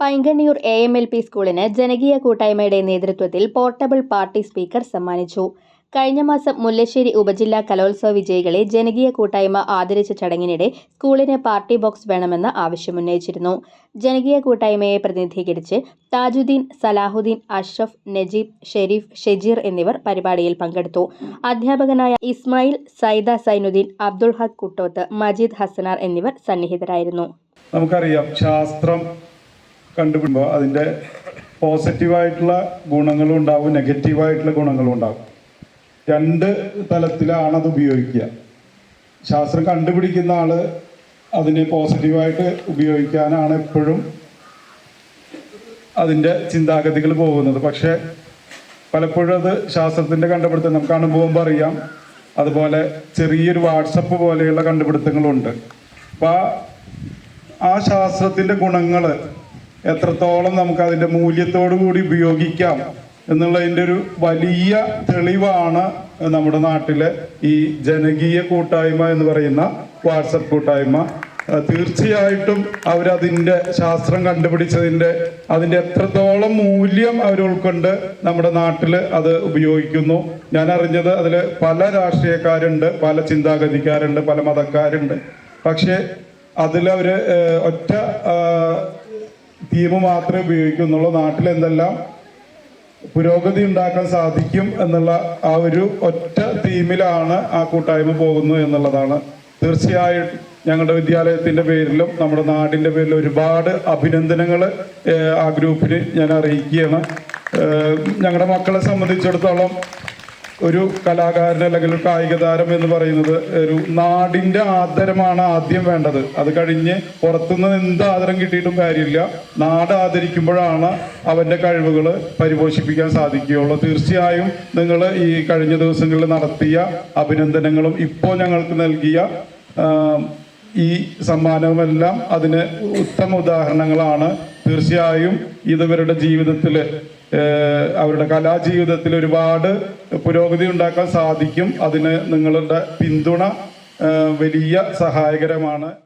Painkanniyur A M L P സ്കൂളിന് ജനകീയ കൂട്ടായ്മയുടെ നേതൃത്വത്തിൽ പോർട്ടബിൾ പാർട്ടി സ്പീക്കർ സമ്മാനിച്ചു. കഴിഞ്ഞ മാസം മുല്ലശ്ശേരി ഉപജില്ലാ കലോത്സവ വിജയികളെ ജനകീയ കൂട്ടായ്മ ആദരിച്ച ചടങ്ങിനിടെ സ്കൂളിന് പാർട്ടി ബോക്സ് വേണമെന്ന് ആവശ്യമുന്നയിച്ചിരുന്നു. ജനകീയ കൂട്ടായ്മയെ പ്രതിനിധീകരിച്ച് താജുദ്ദീൻ സലാഹുദ്ദീൻ അഷ്റഫ് നജീബ് ഷെരീഫ് ഷെജീർ എന്നിവർ പരിപാടിയിൽ പങ്കെടുത്തു. അധ്യാപകനായ ഇസ്മായിൽ സൈദ സൈനുദ്ദീൻ അബ്ദുൾ ഹഖ് കുട്ടോത്ത് മജീദ് ഹസനാർ എന്നിവർ സന്നിഹിതരായിരുന്നു. നമുക്കറിയാം ശാസ്ത്രം കണ്ടുപിടിക്കുമ്പോൾ അതിന്റെ പോസിറ്റീവായിട്ടുള്ള ഗുണങ്ങളും ഉണ്ടാവും നെഗറ്റീവായിട്ടുള്ള ഗുണങ്ങളും ഉണ്ടാവും. രണ്ട് തലത്തിലാണ് അത് ഉപയോഗിക്കുക. ശാസ്ത്രം കണ്ടുപിടിക്കുന്ന ആൾ അതിനെ പോസിറ്റീവായിട്ട് ഉപയോഗിക്കാനാണ് എപ്പോഴും അതിന്റെ ചിന്താഗതികൾ പോകുന്നത്. പക്ഷേ പലപ്പോഴും അത് ശാസ്ത്രത്തിന്റെ കണ്ടുപിടുത്തം നമുക്ക് അനുഭവം അറിയാം. അതുപോലെ ചെറിയൊരു വാട്സപ്പ് പോലെയുള്ള കണ്ടുപിടുത്തങ്ങളുണ്ട്. അപ്പോൾ ആ ശാസ്ത്രത്തിന്റെ ഗുണങ്ങൾ എത്രത്തോളം നമുക്ക് അതിന്റെ മൂല്യത്തോടു കൂടി ഉപയോഗിക്കാം എന്നുള്ളതിന്റെ ഒരു വലിയ തെളിവാണ് നമ്മുടെ നാട്ടിലെ ഈ ജനകീയ കൂട്ടായ്മ എന്ന് പറയുന്ന വാട്സപ്പ് കൂട്ടായ്മ. തീർച്ചയായിട്ടും അവരതിന്റെ ശാസ്ത്രം കണ്ടുപിടിച്ചതിന്റെ അതിന്റെ എത്രത്തോളം മൂല്യം അവർ ഉൾക്കൊണ്ട് നമ്മുടെ നാട്ടിൽ അത് ഉപയോഗിക്കുന്നു. ഞാൻ അറിഞ്ഞത് അതിൽ പല രാഷ്ട്രീയക്കാരുണ്ട് പല ചിന്താഗതിക്കാരുണ്ട് പല മതക്കാരുണ്ട്. പക്ഷേ അതിലവർ ഒറ്റ തീം മാത്രമേ ഉപയോഗിക്കുന്നുള്ളൂ. നാട്ടിൽ എന്തെല്ലാം പുരോഗതി ഉണ്ടാക്കാൻ സാധിക്കും എന്നുള്ള ആ ഒരു ഒറ്റ തീമിലാണ് ആ കൂട്ടായ്മ പോകുന്നത് എന്നുള്ളതാണ്. തീർച്ചയായും ഞങ്ങളുടെ വിദ്യാലയത്തിന്റെ പേരിലും നമ്മുടെ നാടിന്റെ പേരിലും ഒരുപാട് അഭിനന്ദനങ്ങൾ ആ ഗ്രൂപ്പിന് ഞാൻ അറിയിക്കുകയാണ്. ഞങ്ങളുടെ മക്കളെ സംബന്ധിച്ചിടത്തോളം ഒരു കലാകാരൻ അല്ലെങ്കിൽ ഒരു കായിക താരം എന്ന് പറയുന്നത് ഒരു നാടിന്റെ ആദരമാണ് ആദ്യം വേണ്ടത്. അത് കഴിഞ്ഞ് പുറത്തുനിന്ന് എന്ത് ആദരം കിട്ടിയിട്ടും കാര്യമില്ല. നാട് ആദരിക്കുമ്പോഴാണ് അവന്റെ കഴിവുകൾ പരിപോഷിപ്പിക്കാൻ സാധിക്കുകയുള്ളൂ. തീർച്ചയായും നിങ്ങൾ ഈ കഴിഞ്ഞ ദിവസങ്ങളിൽ നടത്തിയ അഭിനന്ദനങ്ങളും ഇപ്പോൾ ഞങ്ങൾക്ക് നൽകിയ ഈ സമ്മാനവുമെല്ലാം അതിന് ഉത്തമ ഉദാഹരണങ്ങളാണ്. തീർച്ചയായും ഇതവരുടെ ജീവിതത്തിൽ അവരുടെ കലാജീവിതത്തിൽ ഒരുപാട് പുരോഗതി ഉണ്ടാക്കാൻ സാധിക്കും. അതിന് നിങ്ങളുടെ പിന്തുണ വലിയ സഹായകരമാണ്.